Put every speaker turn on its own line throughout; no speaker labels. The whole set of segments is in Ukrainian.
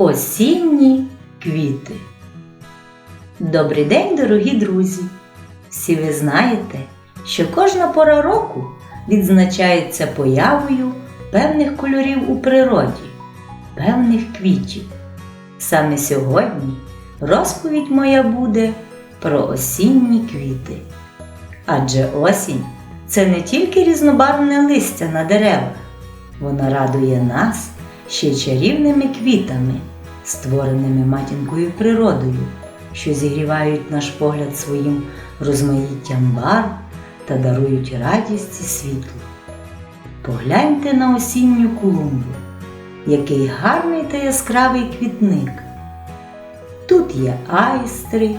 Осінні квіти. Добрий день, дорогі друзі! Всі ви знаєте, що кожна пора року відзначається появою певних кольорів у природі, певних квітів. Саме сьогодні розповідь моя буде про осінні квіти. Адже осінь це не тільки різнобарвне листя на деревах, вона радує нас ще чарівними квітами, створеними матінкою природою, що зігрівають наш погляд своїм розмаїттям барв та дарують радість і світло. Погляньте на осінню клумбу, який гарний та яскравий квітник. Тут є айстри,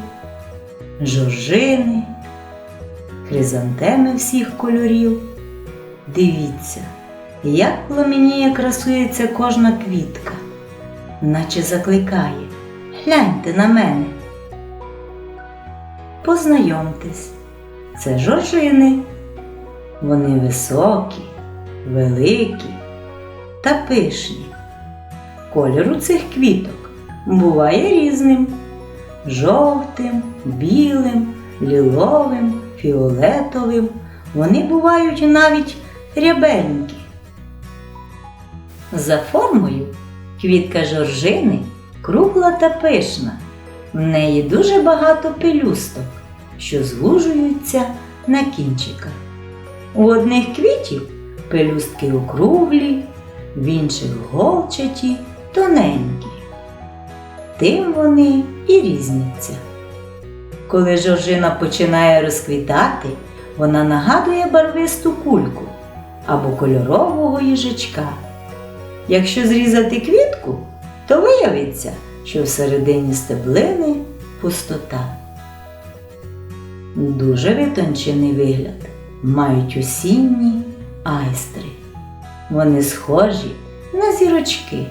жоржини, хризантеми всіх кольорів. Дивіться, як пламеніє красується кожна квітка, наче закликає. Гляньте на мене. Познайомтесь, це жоржини. Вони високі, великі та пишні. Колір у цих квіток буває різним жовтим, білим, ліловим, фіолетовим. Вони бувають навіть рябенькі. За формою квітка жоржини кругла та пишна. В неї дуже багато пелюсток, що звужуються на кінчиках. У одних квітів пелюстки округлі, в інших голчаті, тоненькі. Тим вони і різняться. Коли жоржина починає розквітати, вона нагадує барвисту кульку або кольорового їжачка. Якщо зрізати квітку, то виявиться, що всередині стеблини пустота. Дуже витончений вигляд мають осінні айстри. Вони схожі на зірочки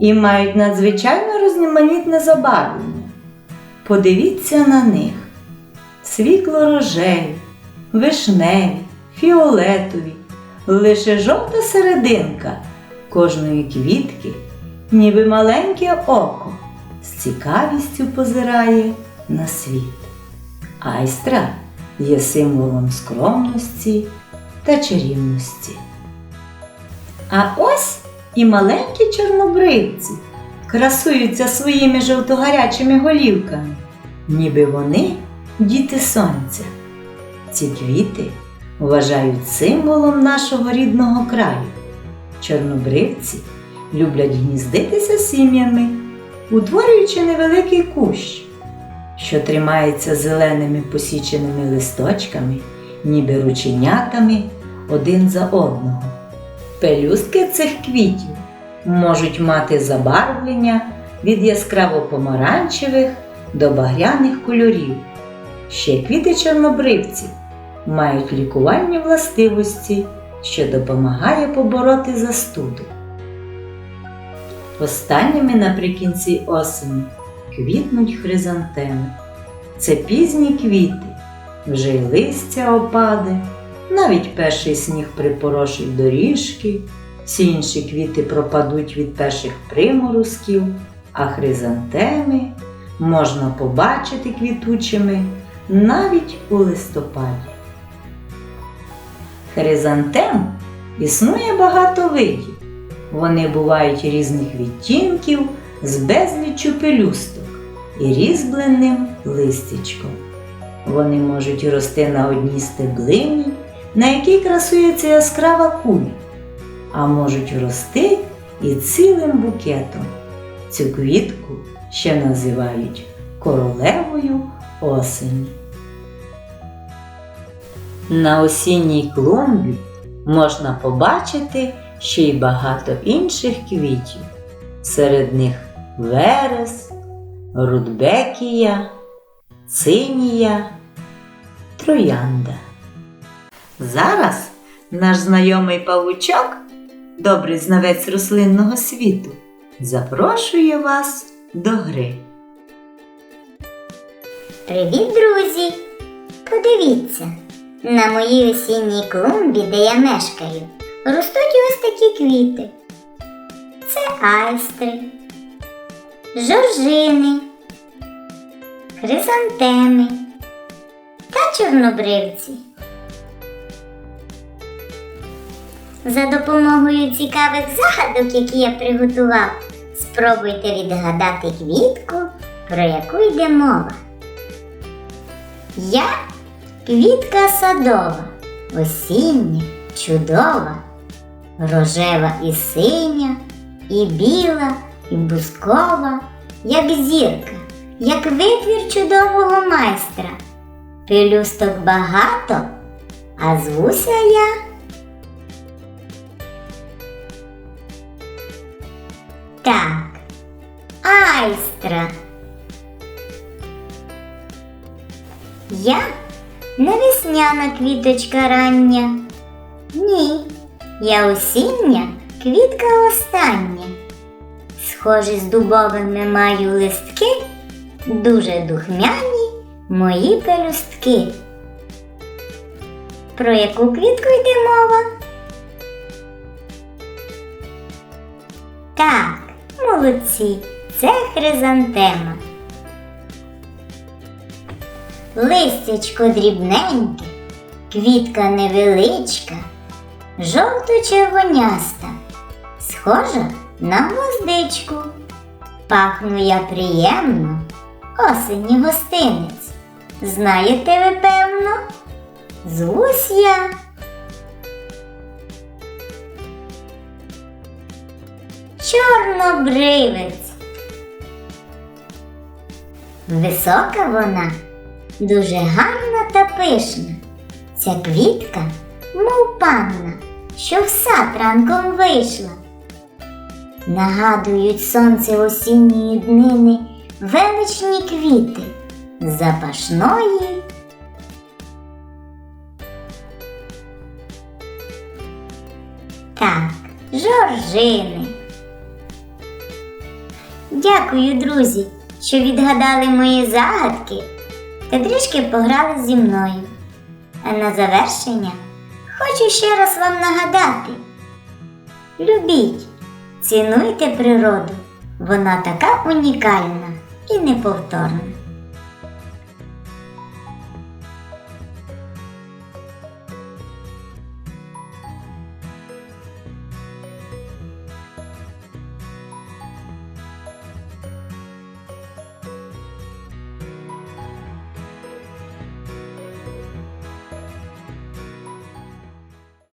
і мають надзвичайно різноманітне забарвлення. Подивіться на них: світло-рожеві, вишневі, фіолетові, лише жовта серединка кожної квітки, ніби маленьке око, з цікавістю позирає на світ. Айстра є символом скромності та чарівності. А ось і маленькі чорнобривці красуються своїми жовтогарячими голівками, ніби вони діти сонця. Ці квіти вважають символом нашого рідного краю. Чорнобривці люблять гніздитися сім'ями, утворюючи невеликий кущ, що тримається зеленими посіченими листочками, ніби рученятами один за одного. Пелюстки цих квітів можуть мати забарвлення від яскраво помаранчевих до багряних кольорів. Ще квіти чорнобривців мають лікувальні властивості, що допомагає побороти застуду. Останніми наприкінці осені квітнуть хризантеми. Це пізні квіти, вже й листя опаде, навіть перший сніг припорошить доріжки, всі інші квіти пропадуть від перших приморозків, а хризантеми можна побачити квітучими навіть у листопаді. Хризантем існує багато видів. Вони бувають різних відтінків з безліччю пелюсток і різьбленим листячком. Вони можуть рости на одній стеблині, на якій красується яскрава куля, а можуть рости і цілим букетом. Цю квітку ще називають королевою осені. На осінній клумбі можна побачити ще й багато інших квітів. Серед них верес, рудбекія, цинія, троянда. Зараз наш знайомий павучок, добрий знавець рослинного світу, запрошує вас до гри.
Привіт, друзі! Подивіться, на моїй осінній клумбі, де я мешкаю, ростуть ось такі квіти. Це айстри. жоржини, хризантеми та чорнобривці. За допомогою цікавих загадок, які я приготував, спробуйте відгадати квітку, про яку йде мова. Я квітка садова, осіння, чудова, рожева і синя, і біла, і бускова, як зірка, як витвір чудового майстра. Пелюсток багато, а звуся я. Так, айстра. Весняна квіточка рання. Ні, я осіння квітка остання. Схожі з дубовими маю листки, дуже духмяні мої пелюстки. Про яку квітку йде мова? Так, молодці, це хризантема. Листячко дрібненьке, квітка невеличка, жовто-червоняста, схожа на гвоздичку. Пахну я приємно, осені гостинець. Знаєте ви, певно? Звусь я. Чорнобривець. Висока вона, дуже гарна та пишна. Ця квітка, мов панна, що в сад ранком вийшла. Нагадують сонце осінньої днини величні квіти запашної. Так, жоржини. Дякую, друзі, що відгадали мої загадки та трішки пограли зі мною. На завершення хочу ще раз вам нагадати: любіть, цінуйте природу, вона така унікальна і неповторна.